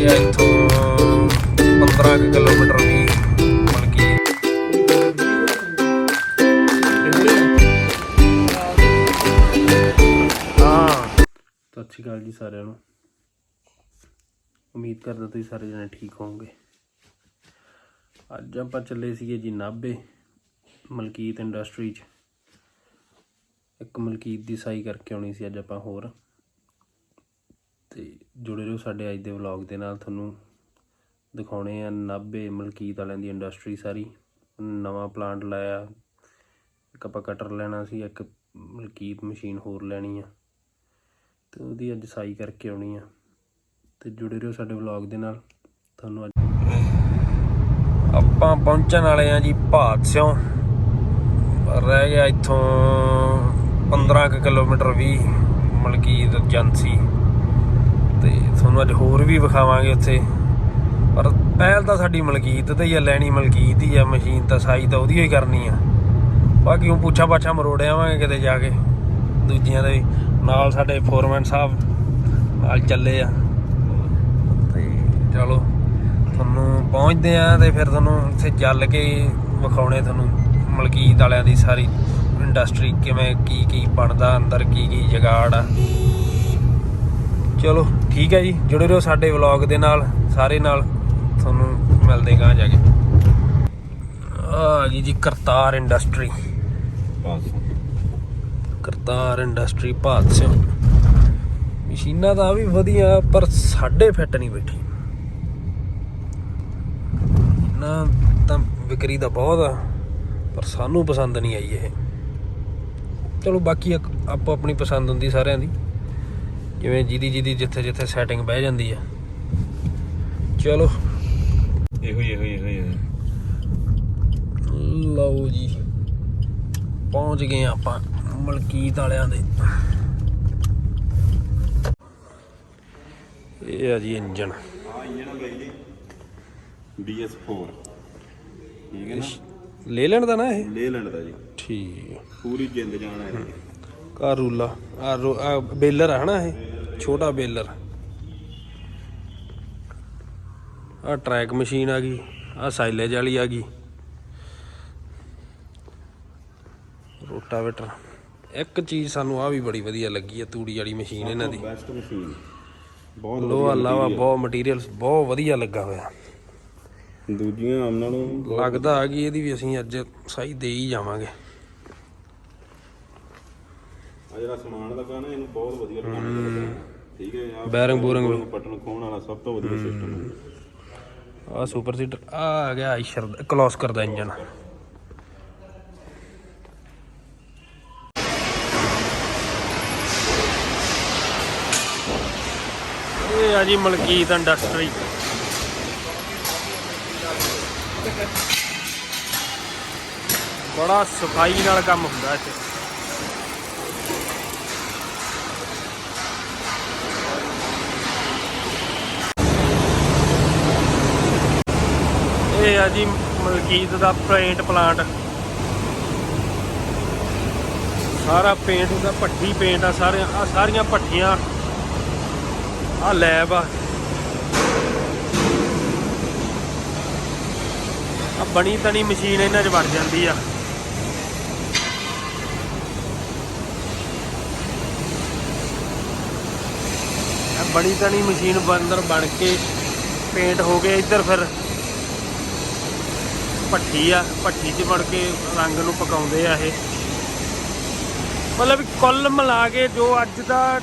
ਰਹਿ ਗਿਆ ਇੱਥੋਂ 15 ਕਿਲੋਮੀਟਰ ਵੀ ਮਲਕੀ ਹਾਂ ਸਤਿ ਸ਼੍ਰੀ ਅਕਾਲ ਜੀ ਸਾਰਿਆਂ ਨੂੰ। ਉਮੀਦ ਕਰਦਾ ਤੁਸੀਂ ਸਾਰੇ ਜਣੇ ਠੀਕ ਹੋਵੋਗੇ। ਅੱਜ ਆਪਾਂ ਚੱਲੇ ਸੀਗੇ ਜੀ ਨਾਭੇ, ਮਲਕੀਤ ਇੰਡਸਟਰੀ 'ਚ। ਇੱਕ ਮਲਕੀਤ ਦੀ ਸਾਈ ਕਰਕੇ ਆਉਣੀ ਸੀ ਅੱਜ ਆਪਾਂ ਹੋਰ। ਤੇ ਜੁੜੇ ਰਹੋ ਸਾਡੇ ਅੱਜ ਦੇ ਵਲੌਗ ਦੇ ਨਾਲ। ਤੁਹਾਨੂੰ ਦਿਖਾਉਣੇ ਆ ਨਾਭੇ ਮਲਕੀਤ ਵਾਲਿਆਂ ਦੀ ਇੰਡਸਟਰੀ ਸਾਰੀ। ਨਵਾਂ ਪਲਾਂਟ ਲਾਇਆ। ਇੱਕ ਆਪਾਂ ਕਟਰ ਲੈਣਾ ਸੀ, ਇੱਕ ਮਲਕੀਤ ਮਸ਼ੀਨ ਹੋਰ ਲੈਣੀ ਆ। ਤੇ ਉਹਦੀ ਅੱਜ ਸਾਈ ਕਰਕੇ ਆਉਣੀ ਆ। ਤੇ ਜੁੜੇ ਰਹੋ ਸਾਡੇ ਵਲੌਗ ਦੇ ਨਾਲ। ਤੁਹਾਨੂੰ ਅੱਜ ਆਪਾਂ ਪਹੁੰਚਣ ਵਾਲੇ ਆ ਜੀ ਭਾਦਸਿਓਂ ਰਹਿ ਗਿਆ ਇੱਥੋਂ 15 ਕੁ ਕਿਲੋਮੀਟਰ ਵੀ ਮਲਕੀਤ ਏਜੰਸੀ। ਤੇ ਤੁਹਾਨੂੰ ਅੱਜ ਹੋਰ ਵੀ ਵਿਖਾਵਾਂਗੇ ਉੱਥੇ। ਪਰ ਪਹਿਲ ਤਾਂ ਸਾਡੀ ਮਲਕੀਤ ਤੇ ਹੀ ਆ ਲੈਣੀ ਮਲਕੀਤ ਹੀ ਆ, ਮਸ਼ੀਨ ਤਾਂ ਸਾਈ ਤਾਂ ਉਹਦੀ ਹੀ ਕਰਨੀ ਆ। ਬਾਕੀ ਉਹ ਪੁੱਛਾ ਪਾਛਾ ਮਰੋੜ ਆਵਾਂਗੇ ਕਿਤੇ ਜਾ ਕੇ। ਦੂਜੀਆਂ ਦੇ ਨਾਲ ਸਾਡੇ ਫੋਰਮੈਨ ਸਾਹਿਬ ਨਾਲ ਚੱਲੇ ਆ। ਤੇ ਚਲੋ, ਤੁਹਾਨੂੰ ਪਹੁੰਚਦੇ ਆ ਤੇ ਫਿਰ ਤੁਹਾਨੂੰ ਉੱਥੇ ਚੱਲ ਕੇ ਵਿਖਾਉਣੇ ਤੁਹਾਨੂੰ ਮਲਕੀਤ ਵਾਲਿਆਂ ਦੀ ਸਾਰੀ ਇੰਡਸਟਰੀ ਕਿਵੇਂ ਕੀ ਕੀ ਬਣਦਾ, ਅੰਦਰ ਕੀ ਕੀ ਜਗਾੜ ਆ। ਚਲੋ, ਠੀਕ ਹੈ ਜੀ। ਜੁੜੇ ਰਹੋ ਸਾਡੇ ਵਲੌਗ ਦੇ ਨਾਲ, ਸਾਰੇ ਨਾਲ। ਤੁਹਾਨੂੰ ਮਿਲਦੇ ਗਾਂ ਜਾ ਕੇ। ਆ ਜੀ ਜੀ ਕਰਤਾਰ ਇੰਡਸਟਰੀ। ਕਰਤਾਰ ਇੰਡਸਟਰੀ ਭਾਦਸਿਓ ਮਸ਼ੀਨਾਂ ਤਾਂ ਵੀ ਵਧੀਆ, ਪਰ ਸਾਡੇ ਫਿੱਟ ਨਹੀਂ ਬੈਠੀ। ਨਾ ਤਾਂ ਵਿਕਰੀ ਦਾ ਬਹੁਤ ਆ, ਪਰ ਸਾਨੂੰ ਪਸੰਦ ਨਹੀਂ ਆਈ ਇਹ। ਚਲੋ, ਬਾਕੀ ਇੱਕ ਆਪੋ ਆਪਣੀ ਪਸੰਦ ਹੁੰਦੀ ਸਾਰਿਆਂ ਦੀ। ਜਿਵੇਂ ਜਿਹਦੀ ਜਿਹਦੀ ਜਿੱਥੇ ਜਿੱਥੇ ਸੈਟਿੰਗ ਬਹਿ ਜਾਂਦੀ ਆ। ਚਲੋ। ਇਹੋ ਹੀ ਇਹੋ ਹੀ ਇਹੋ ਹੀ। ਲਓ ਜੀ। ਪਹੁੰਚ ਗਏ ਆਪਾਂ ਮਲਕੀਤ ਵਾਲਿਆਂ ਦੇ। ਇਹ ਆ ਜੀ ਇੰਜਨ ਹਾਂ ਇੰਜਨ ਹੋ ਗਿਆ ਜੀ। BS4 ਠੀਕ ਹੈ ਨਾ? ਲੈ ਲੈਣ ਦਾ ਨਾ ਇਹ? ਲੇਲੈਂਡ ਦਾ ਜੀ। ਠੀਕ। ਪੂਰੀ ਜਿੰਦ ਜਾਨ ਹੈ ਜੀ ਆ ਰੂਲਾ ਆ ਰੋ- ਆ ਬੇਲਰ ਆ ਹਨਾ ਇਹ? ਛੋਟਾ ਬੇਲਰ। ਆ ਟਰੈਕ ਮਸ਼ੀਨ ਆ ਗਈ ਆ ਸਾਈਲੇਜ ਵਾਲੀ ਆ ਗਈ। ਰੋਟਾਵੇਟਰ। ਇੱਕ ਚੀਜ਼ ਸਾਨੂੰ ਆ ਵੀ ਬੜੀ ਵਧੀਆ ਲੱਗੀ ਆ ਤੂੜੀ ਵਾਲੀ ਮਸ਼ੀਨ ਇਹਨਾਂ ਦੀ। ਬੈਸਟ ਮਸ਼ੀਨ ਬਹੁਤ ਲੋਹਾ ਲਾਵਾ। ਬਹੁਤ ਮਟੀਰੀਅਲ ਬਹੁਤ ਵਧੀਆ ਲੱਗਾ ਹੋਇਆ। ਦੂਜੀਆਂ ਆਮ ਨਾਲੋਂ ਲੱਗਦਾ ਆ ਕਿ ਇਹਦੀ ਵੀ ਅਸੀਂ ਅੱਜ ਸਹੀ ਦੇ ਹੀ ਜਾਵਾਂਗੇ। ਜਿਹੜਾ ਸਮਾਨ ਲੱਗਾ ਨਾ ਇਹਨੂੰ ਬਹੁਤ ਵਧੀਆ ਬਣਾਇਆ ਠੀਕ ਹੈ ਆ ਬੈਰਿੰਗ ਬੂਰਿੰਗ ਬਟਨ ਖੋਣ ਵਾਲਾ ਸਭ ਤੋਂ ਵਧੀਆ ਸਿਸਟਮ ਹੈ। ਆ ਸੁਪਰ ਸੀਟਰ ਆ ਆ ਗਿਆ ਆਈਸ਼ਰ ਕਲੋਸ ਕਰਦਾ ਇੰਜਨ ਇਹ ਆ ਜੀ ਮਲਕੀਤ ਇੰਡਸਟਰੀ ਬੜਾ ਸਫ਼ਾਈ ਨਾਲ ਕੰਮ ਹੁੰਦਾ ਇੱਥੇ ਇਹ ਆ ਜੀ ਮਲਕੀਤ ਦਾ ਪੇਂਟ ਪਲਾਂਟ। ਸਾਰਾ ਪੇਂਟ ਦਾ ਭੱਠੀ ਪੇਂਟ ਆ, ਸਾਰੇ ਆ ਸਾਰੀਆਂ ਭੱਠੀਆਂ। ਆ ਲੈਬ ਆ। ਆ ਬਣੀ ਤਣੀ ਮਸ਼ੀਨ ਇਹਨਾਂ 'ਚ ਵੜ ਜਾਂਦੀ ਆ। ਬਣੀ ਤਣੀ ਮਸ਼ੀਨ ਬੰਦਰ ਬਣ ਕੇ ਪੇਂਟ ਹੋ ਗਏ ਇੱਧਰ ਫਿਰ। ਭੱਠੀ ਆ, ਭੱਠੀ 'ਚ ਵੜ ਕੇ ਰੰਗ ਨੂੰ ਪਕਾਉਂਦੇ ਆ ਇਹ। ਮਤਲਬ ਕੁੱਲ ਮਿਲਾ ਕੇ ਜੋ ਅੱਜ ਦਾ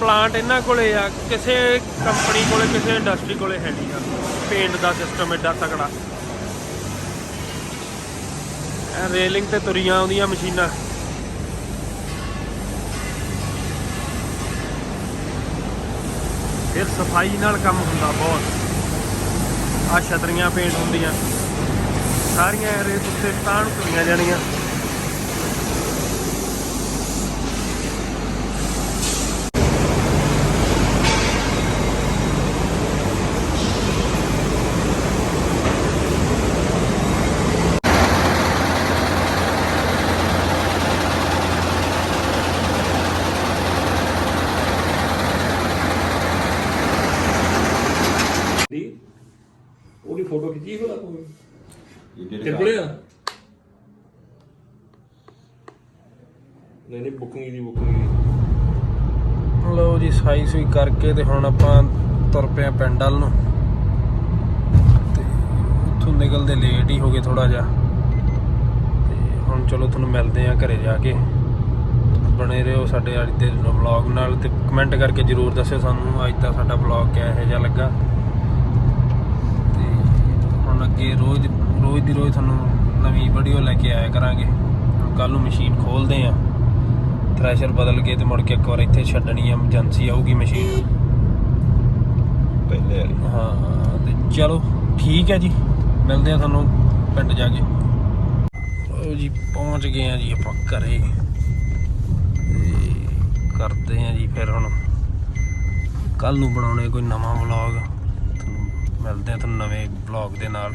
ਪਲਾਂਟ ਇਹਨਾਂ ਕੋਲੇ ਆ, ਕਿਸੇ ਕੰਪਨੀ ਕੋਲੇ, ਕਿਸੇ ਇੰਡਸਟਰੀ ਕੋਲੇ ਹੈ ਨਹੀਂ ਆ। ਪੇਂਟ ਦਾ ਸਿਸਟਮ ਐਡਾ ਤਕੜਾ। ਰੇਲਿੰਗ ਤੇ ਤੁਰੀਆਂ ਆਉਂਦੀਆਂ ਮਸ਼ੀਨਾਂ। ਫਿਰ ਸਫ਼ਾਈ ਨਾਲ ਕੰਮ ਹੁੰਦਾ ਬਹੁਤ। ਆ ਛਤਰੀਆਂ ਪੇਂਟ ਹੁੰਦੀਆਂ। ਸਾਰੀਆਂ ਰੇਸ ਉੱਤੇ ਤਾਂ ਨੂੰ ਤੁਰੀਆਂ ਜਾਣੀਆਂ। ਉਹਦੀ ਫੋਟੋ ਖਿੱਚੀ ਹੋਇਆ ਕੋਈ? ਕੋਲੇ ਆ? ਨਹੀਂ ਨਹੀਂ ਬੁਕਿੰਗ ਦੀ ਬੁਕਿੰਗ ਲਓ ਜੀ ਸਾਈ ਸੂਈ ਕਰਕੇ ਤੇ ਹੁਣ ਆਪਾਂ ਤੁਰ ਪਏ ਆਂ ਪਿੰਡ ਵੱਲ ਨੂੰ। ਤੇ ਉੱਥੋਂ ਨਿਕਲਦੇ ਲੇਟ ਹੀ ਹੋ ਗਏ ਥੋੜਾ ਜਿਹਾ। ਤੇ ਹੁਣ ਚਲੋ ਤੁਹਾਨੂੰ ਮਿਲਦੇ ਆਂ ਘਰੇ ਜਾ ਕੇ। ਬਣੇ ਰਹੋ ਸਾਡੇ ਅੱਜ ਦੇ ਵਲੌਗ ਨਾਲ ਤੇ ਕਮੈਂਟ ਕਰਕੇ ਜਰੂਰ ਦੱਸਿਓ ਸਾਨੂੰ ਅੱਜ ਦਾ ਸਾਡਾ ਵਲੌਗ ਕਿਹੋ ਜਿਹਾ ਲੱਗਾ। ਤੇ ਹੁਣ ਅੱਗੇ ਰੋਜ਼ ਰੋਜ਼ ਦੀ ਰੋਜ਼ ਤੁਹਾਨੂੰ ਨਵੀਂ ਵੀਡੀਓ ਲੈ ਕੇ ਆਇਆ ਕਰਾਂਗੇ। ਕੱਲ ਨੂੰ ਮਸ਼ੀਨ ਖੋਲਦੇ ਆਂ ਥ੍ਰੈਸ਼ਰ ਬਦਲ ਕੇ ਤੇ ਮੁੜ ਕੇ ਇੱਕ ਵਾਰ ਇੱਥੇ ਛੱਡਣੀ ਆ ਏਜੰਸੀ ਆਊਗੀ ਮਸ਼ੀਨ ਪਹਿਲੇ ਵਾਲੀ। ਹਾਂ ਤੇ ਚਲੋ ਠੀਕ ਹੈ ਜੀ। ਮਿਲਦੇ ਆ ਤੁਹਾਨੂੰ ਪਿੰਡ ਜਾ ਕੇ। ਉਹ ਜੀ ਪਹੁੰਚ ਗਏ ਆ ਜੀ ਆਪਾਂ ਘਰੇ। ਕਰਦੇ ਆ ਜੀ ਫਿਰ ਹੁਣ। ਕੱਲ ਨੂੰ ਬਣਾਉਣੇ ਕੋਈ ਨਵਾਂ ਵਲੌਗ ਮਿਲਦੇ ਆ ਤੁਹਾਨੂੰ ਨਵੇਂ ਵਲੌਗ ਦੇ ਨਾਲ।